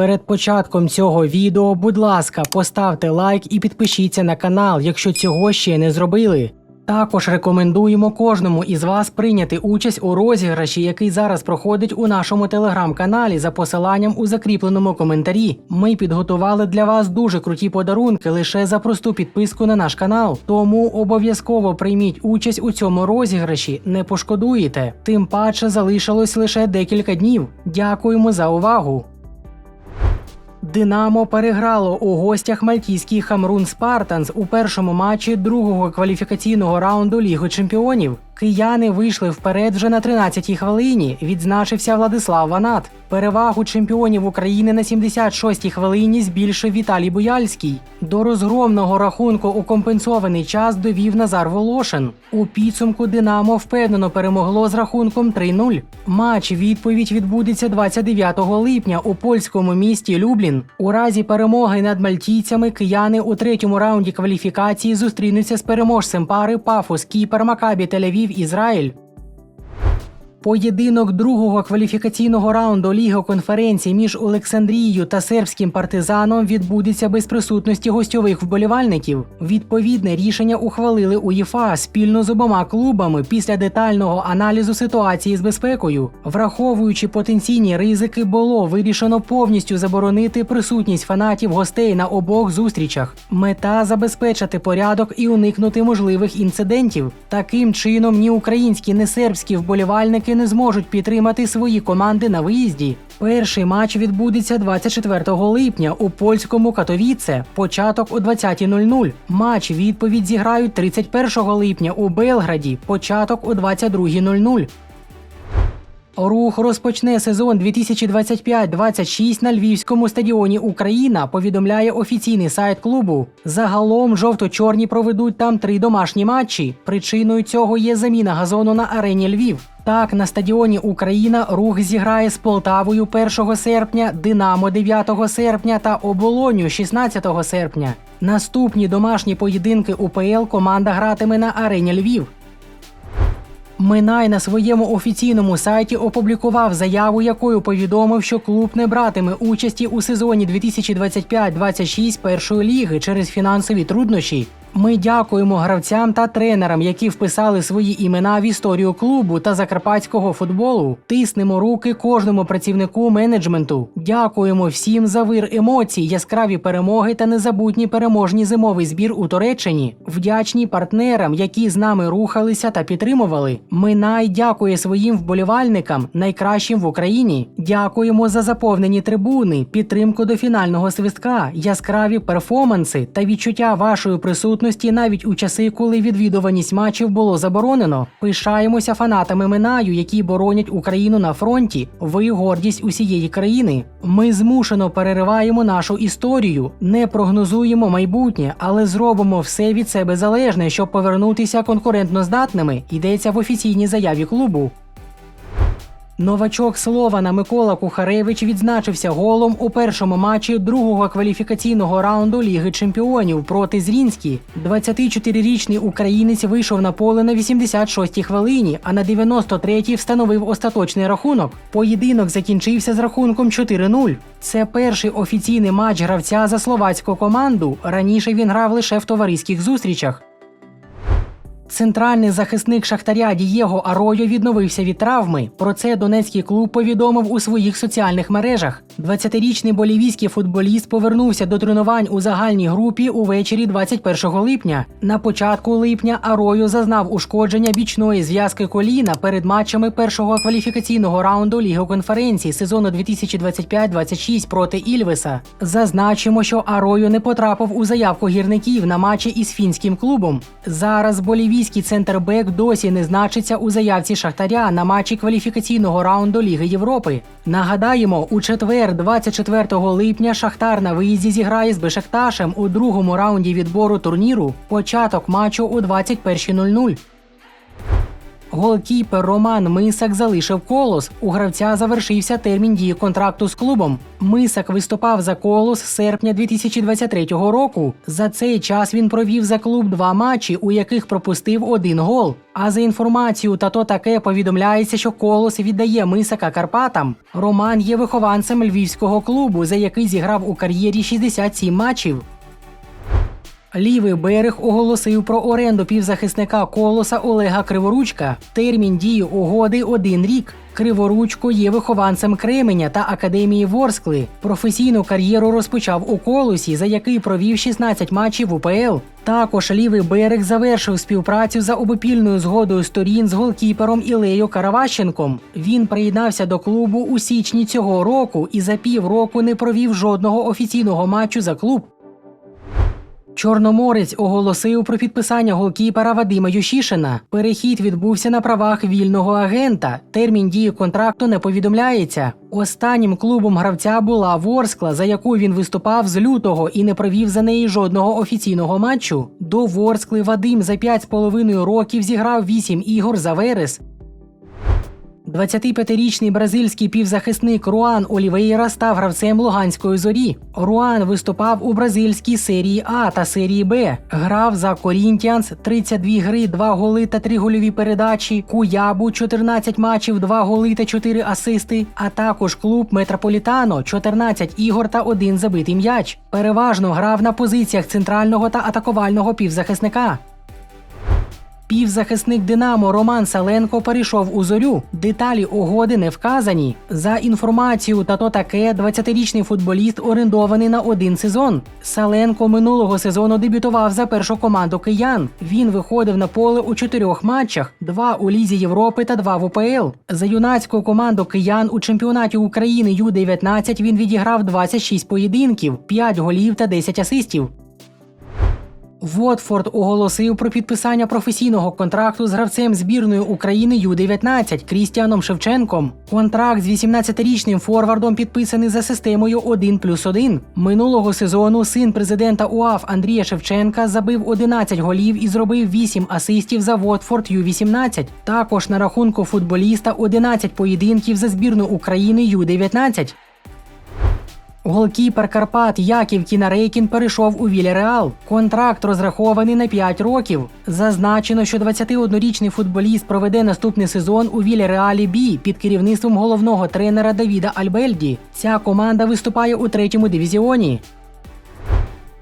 Перед початком цього відео, будь ласка, поставте лайк і підпишіться на канал, якщо цього ще не зробили. Також рекомендуємо кожному із вас прийняти участь у розіграші, який зараз проходить у нашому телеграм-каналі за посиланням у закріпленому коментарі. Ми підготували для вас дуже круті подарунки лише за просту підписку на наш канал. Тому обов'язково прийміть участь у цьому розіграші, не пошкодуєте. Тим паче залишилось лише декілька днів. Дякуємо за увагу. Динамо переграло у гостях мальтійський Хамрун Спартанс у першому матчі другого кваліфікаційного раунду Ліги Чемпіонів. Кияни вийшли вперед вже на 13-й хвилині. Відзначився Владислав Ванат. Перевагу чемпіонів України на 76-й хвилині збільшив Віталій Буяльський. До розгромного рахунку у компенсований час довів Назар Волошин. У підсумку Динамо впевнено перемогло з рахунком 3-0. Матч відповідь відбудеться 29 липня у польському місті Люблін. У разі перемоги над мальтійцями кияни у третьому раунді кваліфікації зустрінуться з переможцем пари Пафос Кіпер Макабі Тель-Авів Ізраїль. Поєдинок другого кваліфікаційного раунду Ліги конференції між Олександрією та сербським партизаном відбудеться без присутності гостьових вболівальників. Відповідне рішення ухвалили УЄФА спільно з обома клубами після детального аналізу ситуації з безпекою. Враховуючи потенційні ризики, було вирішено повністю заборонити присутність фанатів гостей на обох зустрічах. Мета забезпечити порядок і уникнути можливих інцидентів. Таким чином, ні українські, ні сербські вболівальники не зможуть підтримати свої команди на виїзді. Перший матч відбудеться 24 липня у польському Катовіце. Початок о 20.00. Матч відповідь зіграють 31 липня у Белграді. Початок о 22.00. Рух розпочне сезон 2025-26 на львівському стадіоні Україна. Повідомляє офіційний сайт клубу. Загалом жовто-чорні проведуть там три домашні матчі. Причиною цього є заміна газону на арені Львів. Так, на стадіоні Україна рух зіграє з Полтавою 1 серпня, Динамо 9 серпня та Оболоню 16 серпня. Наступні домашні поєдинки УПЛ команда гратиме на арені Львів. Минай на своєму офіційному сайті опублікував заяву, якою повідомив, що клуб не братиме участі у сезоні 2025-26 першої ліги через фінансові труднощі. Ми дякуємо гравцям та тренерам, які вписали свої імена в історію клубу та закарпатського футболу. Тиснемо руки кожному працівнику менеджменту. Дякуємо всім за вир емоцій, яскраві перемоги та незабутній переможний зимовий збір у Туреччині. Вдячні партнерам, які з нами рухалися та підтримували. Минай дякує своїм вболівальникам, найкращим в Україні. Дякуємо за заповнені трибуни, підтримку до фінального свистка, яскраві перформанси та відчуття вашої присутності навіть у часи, коли відвідуваність матчів було заборонено. Пишаємося фанатами Минаю, які боронять Україну на фронті. Ви гордість усієї країни. Ми змушено перериваємо нашу історію, не прогнозуємо майбутнє, але зробимо все від себе залежне, щоб повернутися конкурентноздатними. Йдеться в офіційній заяві клубу. Новачок Слована Микола Кухаревич відзначився голом у першому матчі другого кваліфікаційного раунду Ліги Чемпіонів проти Зрінські. 24-річний українець вийшов на поле на 86-й хвилині, а на 93-й встановив остаточний рахунок. Поєдинок закінчився з рахунком 4-0. Це перший офіційний матч гравця за словацьку команду. Раніше він грав лише в товариських зустрічах. Центральний захисник Шахтаря Дієго Аройо відновився від травми. Про це донецький клуб повідомив у своїх соціальних мережах. 20-річний болівійський футболіст повернувся до тренувань у загальній групі увечері 21 липня. На початку липня Аройо зазнав ушкодження бічної зв'язки коліна перед матчами першого кваліфікаційного раунду Ліги конференції сезону 2025-26 проти Ільвеса. Зазначимо, що Аройо не потрапив у заявку гірників на матчі із фінським клубом. Зараз болівійський центрбек досі не значиться у заявці Шахтаря на матчі кваліфікаційного раунду Ліги Європи. Нагадаємо, у четвер, 24 липня, Шахтар на виїзді зіграє з Бешекташем у другому раунді відбору турніру. Початок матчу о 21.00. Голкіпер Роман Мисак залишив колос. У гравця завершився термін дії контракту з клубом. Мисак виступав за колос з серпня 2023 року. За цей час він провів за клуб два матчі, у яких пропустив один гол. А за інформацією та то таке повідомляється, що колос віддає Мисака Карпатам. Роман є вихованцем львівського клубу, за який зіграв у кар'єрі 67 матчів. Лівий берег оголосив про оренду півзахисника колоса Олега Криворучка. Термін дії угоди один рік. Криворучко є вихованцем Кременя та академії Ворскли. Професійну кар'єру розпочав у колосі, за який провів 16 матчів УПЛ. Також лівий берег завершив співпрацю за обопільною згодою сторін з голкіпером Ілею Караващенком. Він приєднався до клубу у січні цього року і за півроку не провів жодного офіційного матчу за клуб. Чорноморець оголосив про підписання голкіпера Вадима Ющишина. Перехід відбувся на правах вільного агента. Термін дії контракту не повідомляється. Останнім клубом гравця була Ворскла, за яку він виступав з лютого і не провів за неї жодного офіційного матчу. До Ворскли Вадим за 5,5 років зіграв 8 ігор за Верес. 25-річний бразильський півзахисник Руан Олівейра став гравцем Луганської зорі. Руан виступав у бразильській серії А та серії Б. Грав за Корінтіанс 32 гри, 2 голи та 3 гольові передачі, Куябу 14 матчів, 2 голи та 4 асисти, а також клуб Метрополітано 14 ігор та 1 забитий м'яч. Переважно грав на позиціях центрального та атакувального півзахисника. Півзахисник Динамо Роман Саленко перейшов у зорю. Деталі угоди не вказані. За інформацією та то таке, 20-річний футболіст орендований на один сезон. Саленко минулого сезону дебютував за першу команду киян. Він виходив на поле у чотирьох матчах: два у Лізі Європи та два в УПЛ. За юнацьку команду киян у чемпіонаті України Ю-19 він відіграв 26 поєдинків, 5 голів та 10 асистів. Вотфорд оголосив про підписання професійного контракту з гравцем збірної України Ю-19 Крістіаном Шевченком. Контракт з 18-річним форвардом підписаний за системою 1 плюс 1. Минулого сезону син президента УАФ Андрія Шевченка забив 11 голів і зробив 8 асистів за Вотфорд Ю-18. Також на рахунку футболіста 11 поєдинків за збірну України Ю-19. Голкіпер Карпат Яків Кінарейкін перейшов у Вільяреал. Контракт розрахований на 5 років. Зазначено, що 21-річний футболіст проведе наступний сезон у Вільяреалі Бі під керівництвом головного тренера Давіда Альбельді. Ця команда виступає у третьому дивізіоні.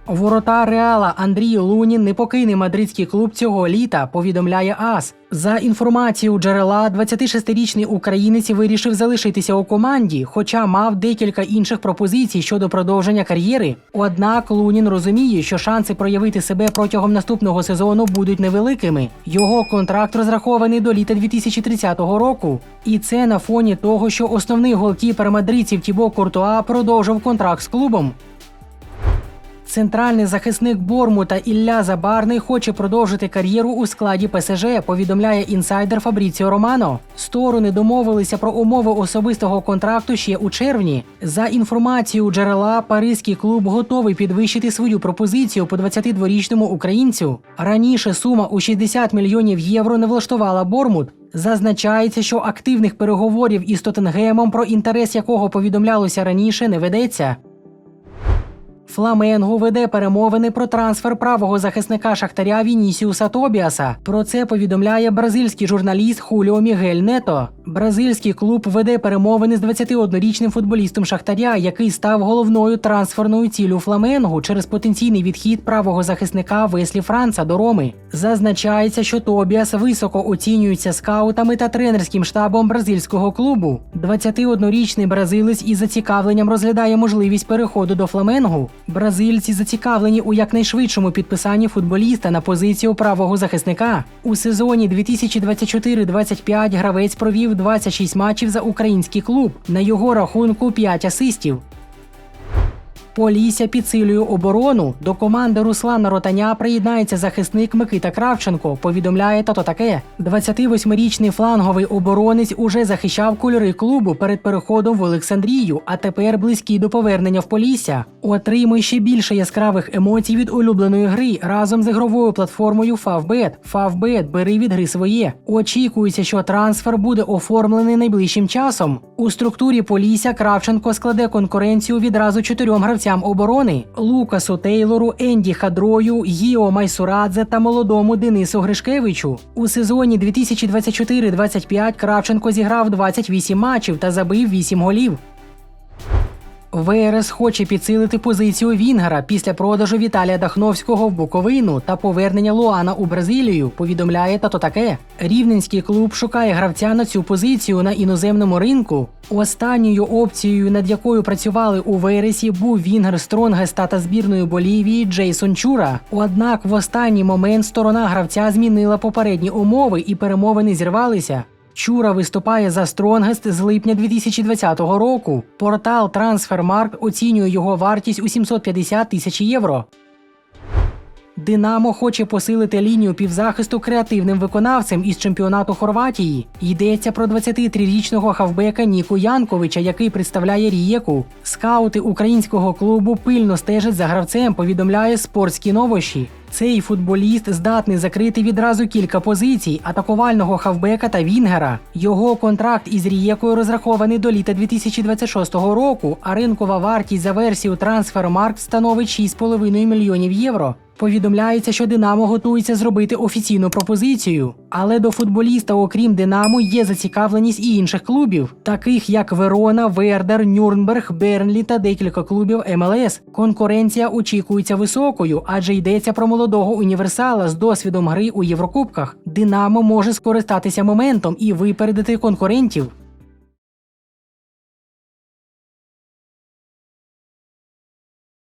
Ворота Реала Андрій Лунін не покине мадридський клуб цього літа, повідомляє АС. За інформацією джерела, 26-річний українець вирішив залишитися у команді, хоча мав декілька інших пропозицій щодо продовження кар'єри. Однак Лунін розуміє, що шанси проявити себе протягом наступного сезону будуть невеликими. Його контракт розрахований до літа 2030 року. І це на фоні того, що основний голкіпер мадридців Тібо Куртуа продовжив контракт з клубом. Центральний захисник Бормута Ілля Забарний хоче продовжити кар'єру у складі ПСЖ, повідомляє інсайдер Фабріціо Романо. Сторони домовилися про умови особистого контракту ще у червні. За інформацією джерела, паризький клуб готовий підвищити свою пропозицію по 22-річному українцю. Раніше сума у 60 мільйонів євро не влаштувала Бормут. Зазначається, що активних переговорів із Тоттенгемом, про інтерес якого повідомлялося раніше, не ведеться. Фламенго веде перемовини про трансфер правого захисника Шахтаря Вінісіуса Тобіаса. Про це повідомляє бразильський журналіст Хуліо Мігель Нето. Бразильський клуб веде перемовини з 21-річним футболістом Шахтаря, який став головною трансферною ціллю Фламенгу через потенційний відхід правого захисника Веслі Франца до Роми. Зазначається, що Тобіас високо оцінюється скаутами та тренерським штабом бразильського клубу. 21-річний бразилець із зацікавленням розглядає можливість переходу до Фламенгу. Бразильці зацікавлені у якнайшвидшому підписанні футболіста на позицію правого захисника. У сезоні 2024-25 гравець провів 26 матчів за український клуб. На його рахунку 5 асистів. Полісся підсилює оборону. До команди Руслана Ротаня приєднається захисник Микита Кравченко. Повідомляє тато таке. 28-річний фланговий оборонець уже захищав кольори клубу перед переходом в Олександрію, а тепер близький до повернення в Полісся. Отримуй ще більше яскравих емоцій від улюбленої гри разом з ігровою платформою Favbet. Favbet, бери від гри своє. Очікується, що трансфер буде оформлений найближчим часом. У структурі Полісся Кравченко складе конкуренцію відразу чотирьом гравцям оборони: Лукасу Тейлору, Енді Хадрою, Гіо Майсурадзе та молодому Денису Гришкевичу. У сезоні 2024-25 Кравченко зіграв 28 матчів та забив 8 голів. ВРС хоче підсилити позицію Вінгера після продажу Віталія Дахновського в Буковину та повернення Луана у Бразилію. Повідомляє тато таке. Рівненський клуб шукає гравця на цю позицію на іноземному ринку. Останньою опцією, над якою працювали у вересі, був Вінгер Стронгеста та збірної Болівії Джейсон Чура. Однак в останній момент сторона гравця змінила попередні умови і перемовини зірвалися. Чура виступає за Стронгест з липня 2020 року. Портал Трансфермарк оцінює його вартість у 750 тисяч євро. Динамо хоче посилити лінію півзахисту креативним виконавцем із чемпіонату Хорватії. Йдеться про 23-річного хавбека Ніку Янковича, який представляє Рієку. Скаути українського клубу пильно стежать за гравцем, повідомляє спортські новощі. Цей футболіст здатний закрити відразу кілька позицій атакувального хавбека та Вінгера. Його контракт із Рієкою розрахований до літа 2026 року, а ринкова вартість за версію Transfermarkt становить 6,5 мільйонів євро. Повідомляється, що Динамо готується зробити офіційну пропозицію. Але до футболіста, окрім Динамо, є зацікавленість і інших клубів, таких як Верона, Вердер, Нюрнберг, Бернлі та декілька клубів МЛС. Конкуренція очікується високою, адже йдеться про молодого універсала з досвідом гри у Єврокубках. Динамо може скористатися моментом і випередити конкурентів.